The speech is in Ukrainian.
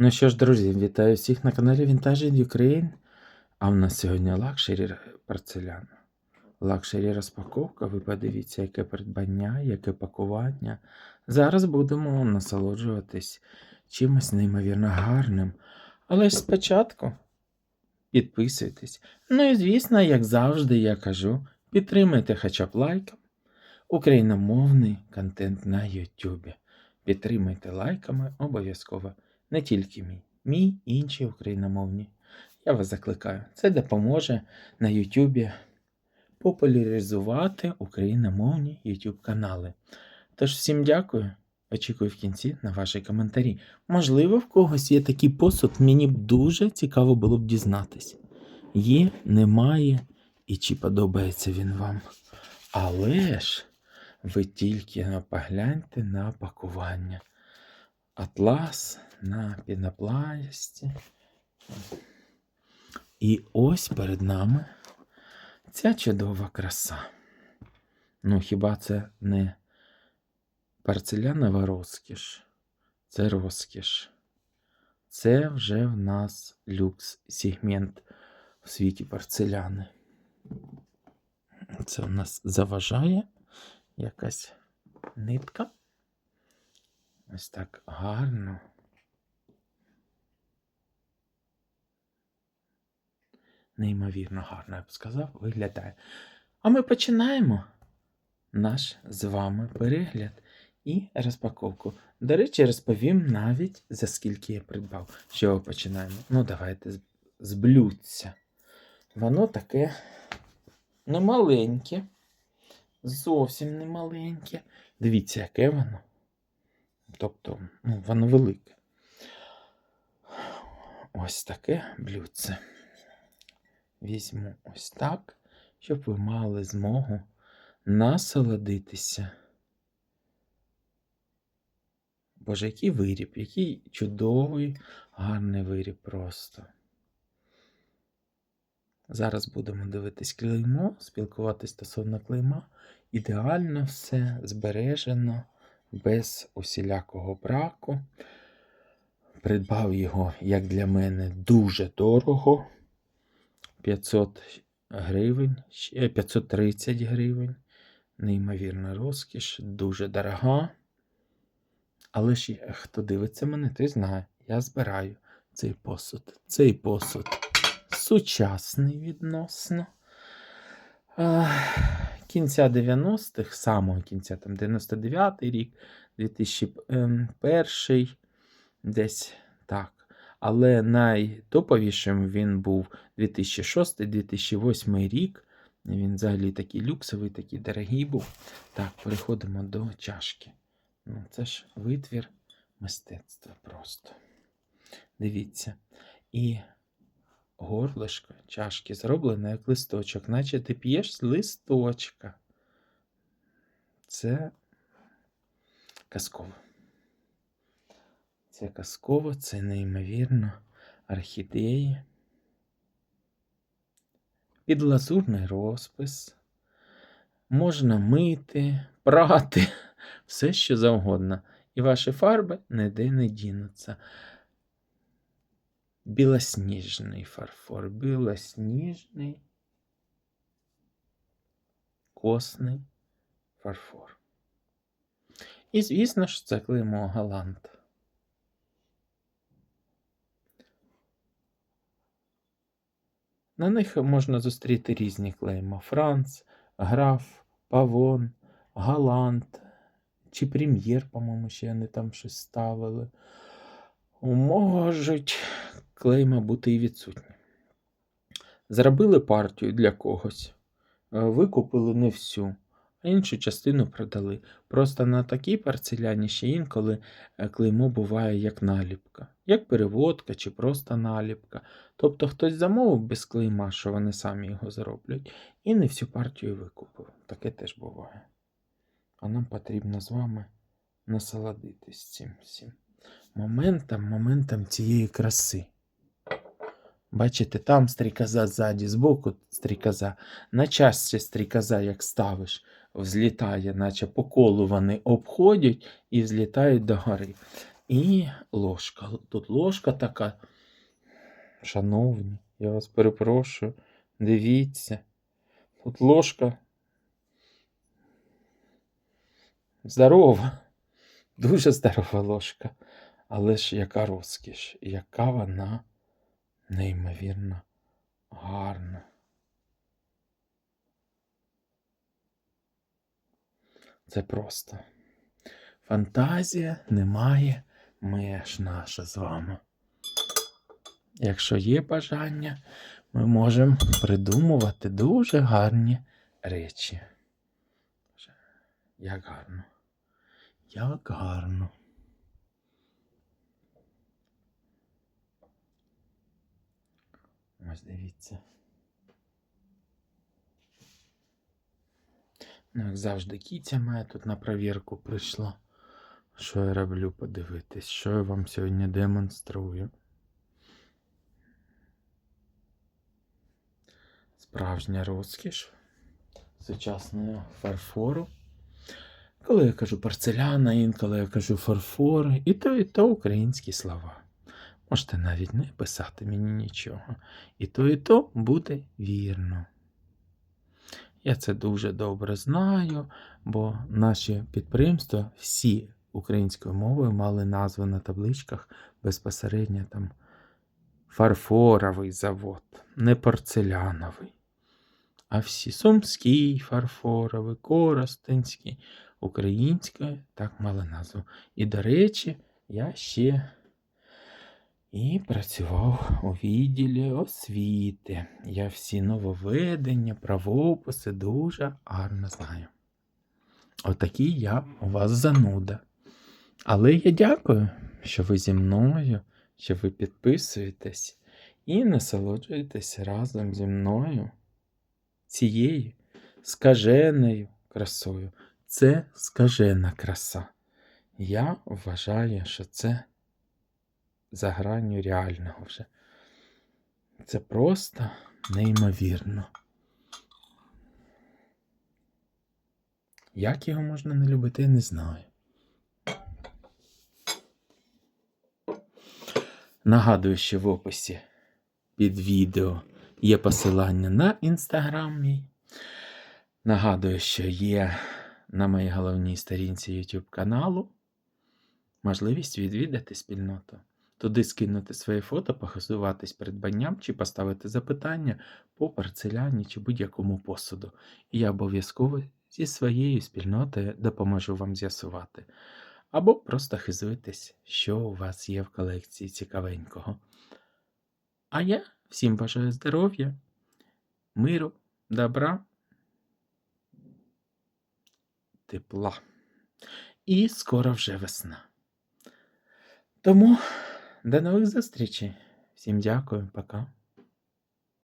Ну що ж, друзі, вітаю всіх на каналі Vintage in Ukraine. А в нас сьогодні лакшері порцелян. Лакшері розпаковка. Ви подивіться, яке придбання, яке пакування. Зараз будемо насолоджуватись чимось неймовірно гарним. Але ж спочатку підписуйтесь. Ну і звісно, як завжди, я кажу, підтримайте хоча б лайком україномовний контент на YouTube. Підтримайте лайками обов'язково не тільки мій, мій і інші україномовні. Я вас закликаю. Це допоможе на Ютубі популяризувати україномовні YouTube канали. Тож всім дякую. Очікую в кінці на ваші коментарі. Можливо, в когось є такий посуд, мені б дуже цікаво було б дізнатись. Є, немає, і чи подобається він вам. Але ж ви тільки погляньте на пакування. Атлас на пінопласті. І ось перед нами ця чудова краса. Ну, хіба це не порцелянова розкіш? Це розкіш. Це вже в нас люкс сегмент в світі порцеляни. Це у нас заважає якась нитка. Ось так гарно. Неймовірно гарно, я б сказав, виглядає. А ми починаємо наш з вами перегляд і розпаковку. До речі, розповім навіть за скільки я придбав. Що починаємо? Ну, давайте з- блюдця. Воно таке немаленьке. Зовсім немаленьке. Дивіться, яке воно. Тобто, ну, воно велике. Ось таке блюдце. Візьму ось так, щоб ви мали змогу насолодитися. Боже, який виріб, який чудовий, гарний виріб просто. Зараз будемо дивитись клеймо, спілкуватись стосовно клейма. Ідеально все збережено, без усілякого браку. Придбав його, як для мене, дуже дорого. 500 гривень, е, 530 гривень. Неймовірна розкіш, дуже дорога. Але ж е, хто дивиться мене, той знає. Я збираю цей посуд. Цей посуд сучасний відносно. Ах, Кінця 90-х, самого кінця, там 99-й рік, 2001 десь так. Але найтоповішим він був 2006-2008 рік. Він взагалі такий люксовий, такий дорогий був. Так, переходимо до чашки. Ну, це ж витвір мистецтва просто. Дивіться. І горлишко чашки зроблено як листочок, наче ти п'єш з листочка. Це казково. Це казково, це неймовірно орхідеї. Підлазурний розпис. Можна мити, прати, все що завгодно. І ваші фарби ніде не дінуться. Білосніжний фарфор, білосніжний косний фарфор. І, звісно ж, це клеймо Галант. На них можна зустріти різні клейма: Франц, Граф, Павон, Галант чи Прем'єр, по-моєму, ще вони там щось ставили. Можуть клейма бути і відсутні. Зробили партію для когось, е, викупили не всю, а іншу частину продали. Просто на такій порцеляні ще інколи е, клеймо буває як наліпка, як переводка чи просто наліпка. Тобто хтось замовив без клейма, що вони самі його зроблять, і не всю партію викупив. Таке теж буває. А нам потрібно з вами насолодитись цим всім моментом, моментом цієї краси. Бачите, там стрікоза ззаді, збоку стрікоза. На часті стрікоза, як ставиш, взлітає, наче по колу вони обходять і взлітають до гори. І ложка. Тут ложка така. Шановні, я вас перепрошую, дивіться. Тут ложка. Здорова. Дуже здорова ложка. Але ж яка розкіш, яка вона неймовірно гарна. Це просто. Фантазія не має меж наша з вами. Якщо є бажання, ми можемо придумувати дуже гарні речі. Як гарно. Як гарно. Ось дивіться. Ну, як завжди, кітя моя тут на провірку прийшла. Що я роблю, подивитись, що я вам сьогодні демонструю. Справжня розкіш сучасного фарфору. Коли я кажу порцеляна, інколи я кажу фарфор, і то, і то українські слова. Можете навіть не писати мені нічого. І то, і то буде вірно. Я це дуже добре знаю, бо наші підприємства всі українською мовою мали назви на табличках безпосередньо там фарфоровий завод, не порцеляновий. А всі Сумський фарфоровий, Коростенський, українською так мали назву. І, до речі, я ще і працював у відділі освіти. Я всі нововведення, правописи дуже гарно знаю. Отакий я у вас зануда. Але я дякую, що ви зі мною, що ви підписуєтесь і насолоджуєтесь разом зі мною цією скаженою красою. Це скажена краса. Я вважаю, що це за гранню реального вже. Це просто неймовірно. Як його можна не любити, я не знаю. Нагадую, що в описі під відео є посилання на інстаграм мій. Нагадую, що є на моїй головній сторінці YouTube каналу можливість відвідати спільноту. Туди скинути своє фото, похизуватись придбанням чи поставити запитання по порцеляні чи будь-якому посуду. І я обов'язково зі своєю спільнотою допоможу вам з'ясувати. Або просто хизуйтесь, що у вас є в колекції цікавенького. А я всім бажаю здоров'я, миру, добра, тепла. І скоро вже весна. Тому до нових зустрічей. Всім дякую, пока.